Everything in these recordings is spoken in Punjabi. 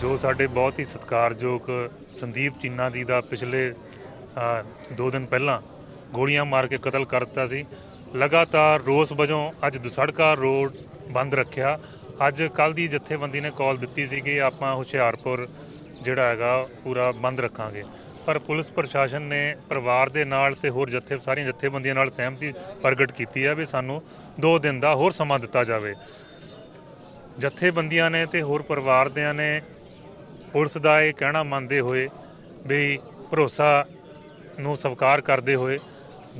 ਜੋ ਸਾਡੇ ਬਹੁਤ ਹੀ ਸਤਿਕਾਰਯੋਗ ਸੰਦੀਪ ਚੀਨਾ ਜੀ ਦਾ ਪਿਛਲੇ ਅ, ਦੋ ਦਿਨ ਪਹਿਲਾਂ ਗੋਲੀਆਂ ਮਾਰ ਕੇ ਕਤਲ ਕਰ ਦਿੱਤਾ ਸੀ। ਲਗਾਤਾਰ ਰੋਸ ਵਜੋਂ ਅੱਜ ਦੁਸੜਕਾ ਰੋਡ ਬੰਦ ਰੱਖਿਆ। ਅੱਜ ਕੱਲ ਦੀ ਜਥੇਬੰਦੀ ਨੇ ਕਾਲ ਦਿੱਤੀ ਸੀ ਕਿ ਆਪਾਂ ਹੁਸ਼ਿਆਰਪੁਰ ਜਿਹੜਾ ਹੈਗਾ, ਪੂਰਾ ਬੰਦ ਰੱਖਾਂਗੇ। ਪਰ ਪੁਲਿਸ ਪ੍ਰਸ਼ਾਸਨ ਨੇ ਪਰਿਵਾਰ ਦੇ ਨਾਲ ਤੇ ਹੋਰ ਜਥੇ, ਸਾਰੀਆਂ ਜਥੇਬੰਦੀਆਂ ਨਾਲ ਸਹਿਮਤੀ ਪ੍ਰਗਟ ਕੀਤੀ ਹੈ ਵੀ ਸਾਨੂੰ 2 ਦਿਨ ਦਾ ਹੋਰ ਸਮਾਂ ਦਿੱਤਾ ਜਾਵੇ। ਜੱਥੇਬੰਦੀਆਂ ਨੇ ਤੇ ਹੋਰ ਪਰਿਵਾਰ ਦਿਆਂ ਨੇ ਪੁਲਿਸ ਦਾ ਇਹ ਕਹਿਣਾ ਮੰਨਦੇ ਹੋਏ ਵੀ ਭਰੋਸਾ ਨੂੰ ਸਵੀਕਾਰ ਕਰਦੇ ਹੋਏ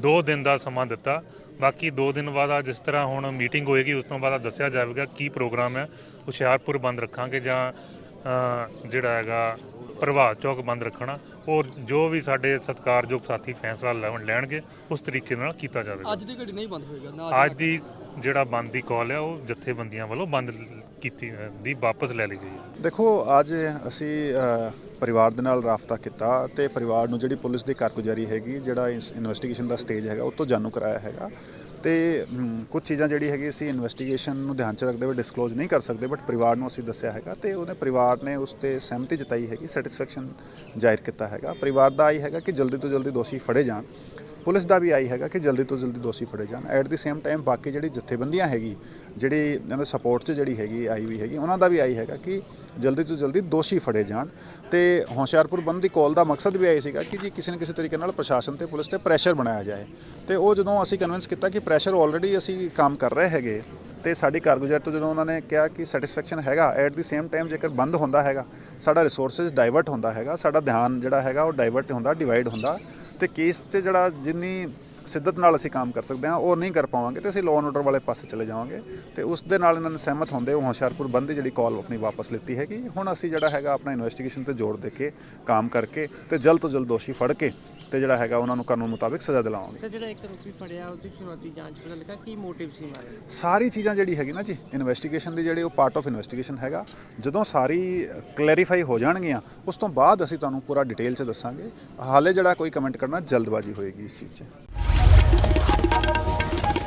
2 ਦਿਨ ਦਾ ਸਮਾਂ ਦਿੱਤਾ। ਬਾਕੀ 2 ਦਿਨ ਬਾਅਦ ਜਿਸ ਤਰ੍ਹਾਂ ਹੁਣ ਮੀਟਿੰਗ ਹੋਏਗੀ, ਉਸ ਤੋਂ ਬਾਅਦ ਦੱਸਿਆ ਜਾਵੇਗਾ ਕੀ ਪ੍ਰੋਗਰਾਮ ਹੈ। ਹੁਸ਼ਿਆਰਪੁਰ ਬੰਦ ਰੱਖਾਂਗੇ ਜਾਂ ਜਿਹੜਾ ਹੈਗਾ ਪ੍ਰਭਾਤ ਚੌਕ ਬੰਦ ਰੱਖਣਾ ਔਰ ਜੋ ਵੀ ਸਾਡੇ ਸਤਿਕਾਰਯੋਗ ਸਾਥੀ ਫੈਸਲਾ ਲੈਣ- ਲੈਣਗੇ ਉਸ ਤਰੀਕੇ ਨਾਲ ਕੀਤਾ ਜਾਵੇਗਾ। ਅੱਜ ਦੀ ਘੜੀ ਨਹੀਂ ਬੰਦ ਹੋਏਗਾ ਨਾ ਅੱਜ ਦੀ ਜਿਹੜਾ ਬੰਦ ਦੀ ਕਾਲ ਹੈ ਉਹ ਜਥੇਬੰਦੀਆਂ ਵੱਲੋਂ ਬੰਦ ਕੀਤੀ ਦੀ ਵਾਪਸ ਲੈ ਲਈ ਗਈ ਹੈ। ਦੇਖੋ ਅੱਜ ਅਸੀਂ ਪਰਿਵਾਰ ਦੇ ਨਾਲ ਰਾਬਤਾ ਕੀਤਾ ਤੇ ਪਰਿਵਾਰ ਨੂੰ ਜਿਹੜੀ ਪੁਲਿਸ ਦੀ ਕਾਰਗੁਜ਼ਾਰੀ ਹੈਗੀ ਜਿਹੜਾ ਇਨਵੈਸਟੀਗੇਸ਼ਨ ਦਾ ਸਟੇਜ ਹੈਗਾ ਉਹ ਤੋਂ ਜਾਣੂ ਕਰਾਇਆ ਹੈਗਾ। ਤੇ ਕੁਝ ਚੀਜ਼ਾਂ ਜਿਹੜੀ ਹੈਗੀ ਅਸੀਂ ਇਨਵੈਸਟੀਗੇਸ਼ਨ ਨੂੰ ਧਿਆਨ 'ਚ ਰੱਖਦੇ ਹੋਏ ਡਿਸਕਲੋਜ਼ ਨਹੀਂ ਕਰ ਸਕਦੇ ਬਟ ਪਰਿਵਾਰ ਨੂੰ ਅਸੀਂ ਦੱਸਿਆ ਹੈਗਾ ਤੇ ਉਹਨੇ ਪਰਿਵਾਰ ਨੇ ਉਸ ਤੇ ਸਹਿਮਤੀ ਜਤਾਈ ਹੈਗੀ ਸੈਟੀਸਫੈਕਸ਼ਨ ਜ਼ਾਹਿਰ ਕੀਤਾ ਹੈਗਾ। ਪਰਿਵਾਰ ਦਾ ਆਈ ਹੈਗਾ ਕਿ ਜਲਦੀ ਤੋਂ ਜਲਦੀ ਦੋਸ਼ੀ ਫੜੇ ਜਾਣ। ਪੁਲਿਸ ਦਾ ਵੀ ਆਈ ਹੈਗਾ ਕਿ ਜਲਦੀ ਤੋਂ ਜਲਦੀ ਦੋਸ਼ੀ ਫੜੇ ਜਾਣ। ਐਟ ਦੀ ਸੇਮ ਟਾਈਮ ਬਾਕੀ ਜਿਹੜੀ ਜਥੇਬੰਦੀਆਂ ਹੈਗੀ, ਜਿਹੜੀ ਇਹਨਾਂ ਦੇ ਸਪੋਰਟ 'ਚ ਜਿਹੜੀ ਹੈਗੀ, ਆਈ ਵੀ ਹੈਗੀ, ਉਹਨਾਂ ਦਾ ਵੀ ਆਈ ਹੈਗਾ ਕਿ ਜਲਦੀ ਤੋਂ ਜਲਦੀ ਦੋਸ਼ੀ ਫੜੇ ਜਾਣ। ਤੇ ਹੋਸ਼ਿਆਰਪੁਰ ਬੰਦ ਦੀ ਕਾਲ ਦਾ ਮਕਸਦ ਵੀ ਆਈ ਸੀਗਾ ਕਿ ਜੀ ਕਿਸੇ ਨਾ ਕਿਸੇ ਤਰੀਕੇ ਨਾਲ ਪ੍ਰਸ਼ਾਸਨ ਤੇ ਪੁਲਿਸ ਤੇ ਪ੍ਰੈਸ਼ਰ ਬਣਾਇਆ ਜਾਏ। ਤੇ ਉਹ ਜਦੋਂ ਅਸੀਂ ਕਨਵਿੰਸ ਕੀਤਾ ਕਿ ਪ੍ਰੈਸ਼ਰ ਆਲਰੇਡੀ ਅਸੀਂ ਕੰਮ ਕਰ ਰਹੇ ਹੈਗੇ, ਤੇ ਸਾਡੀ ਕਾਰਗੁਜ਼ਾਰੀ ਤੋਂ ਜਦੋਂ ਉਹਨਾਂ ਨੇ ਕਿਹਾ ਕਿ ਸੈਟੀਸਫੈਕਸ਼ਨ ਹੈਗਾ ਐਟ ਦੀ ਸੇਮ ਟਾਈਮ ਜੇਕਰ ਬੰਦ ਹੁੰਦਾ ਹੈਗਾ, ਸਾਡਾ ਰਿਸੋਰਸਸ ਡਾਈਵਰਟ ਹੁੰਦਾ ਹੈਗਾ, ਸਾਡਾ ਧਿਆਨ ਜਿਹੜਾ ਹੈਗਾ ਉਹ ਡਾਈਵਰਟ ਹੁੰਦਾ ਡਿਵਾਈਡ ਹੁੰਦਾ। ਤੇ ਕੇਸ 'ਚ ਜਿਹੜਾ ਜਿੰਨੀ ਸਿੱਧਤ ਨਾਲ ਅਸੀਂ ਕੰਮ ਕਰ ਸਕਦੇ ਹਾਂ ਉਹ ਨਹੀਂ ਕਰ ਪਾਵਾਂਗੇ ਤੇ ਅਸੀਂ ਲਾਅ ਐਂਡ ਆਰਡਰ ਵਾਲੇ ਪਾਸੇ ਚਲੇ ਜਾਵਾਂਗੇ ਤੇ ਉਸ ਦੇ ਨਾਲ ਇਹਨਾਂ ਨੇ ਸਹਿਮਤ ਹੁੰਦੇ ਉਹ ਹੁਸ਼ਿਆਰਪੁਰ ਬੰਦ ਦੀ ਜਿਹੜੀ ਕਾਲ ਆਪਣੀ ਵਾਪਸ ਲਿੱਤੀ ਹੈਗੀ। ਹੁਣ ਅਸੀਂ ਜਿਹੜਾ ਹੈਗਾ ਆਪਣਾ ਇਨਵੈਸਟੀਗੇਸ਼ਨ ਤੇ ਜ਼ੋਰ ਦੇ ਕੇ ਕੰਮ ਕਰਕੇ ਤੇ ਜਲਦ ਤੋਂ ਜਲਦ ਦੋਸ਼ੀ ਫੜ ਕੇ ਤੇ ਜਿਹੜਾ ਹੈਗਾ ਉਹਨਾਂ ਨੂੰ ਕਾਨੂੰਨ ਮੁਤਾਬਿਕ ਸਜ਼ਾ ਦਿਲਾਵਾਂਗੇ। ਸਰ ਜਿਹੜਾ ਇੱਕ ਆਰੋਪੀ ਫੜਿਆ ਉਹਦੀ ਸ਼ੁਰੂਆਤੀ ਜਾਂਚ ਪਤਾ ਲੱਗਾ ਕੀ ਮੋਟਿਵ ਸੀ ਮਾਰੇ? ਸਾਰੀ ਚੀਜ਼ਾਂ ਜਿਹੜੀ ਹੈਗੀ ਨਾ ਜੀ ਇਨਵੈਸਟੀਗੇਸ਼ਨ ਦੀ ਜਿਹੜੀ ਉਹ ਪਾਰਟ ਆਫ ਇਨਵੈਸਟੀਗੇਸ਼ਨ ਹੈਗਾ ਜਦੋਂ ਸਾਰੀ ਕਲੈਰੀਫਾਈ ਹੋ ਜਾਣਗੀਆਂ ਉਸ ਤੋਂ ਬਾਅਦ ਅਸੀਂ ਤੁਹਾਨੂੰ ਪੂਰਾ ਡਿਟੇਲ 'ਚ ਦੱਸਾਂਗੇ। ਹਾਲੇ ਜਿਹੜਾ ਕੋਈ ਕਮੈਂਟ ਕਰਨਾ ਜਲਦਬਾਜ਼ੀ ਹੋਏਗੀ ਇਸ ਚੀਜ਼ 'ਚ। 頑張って。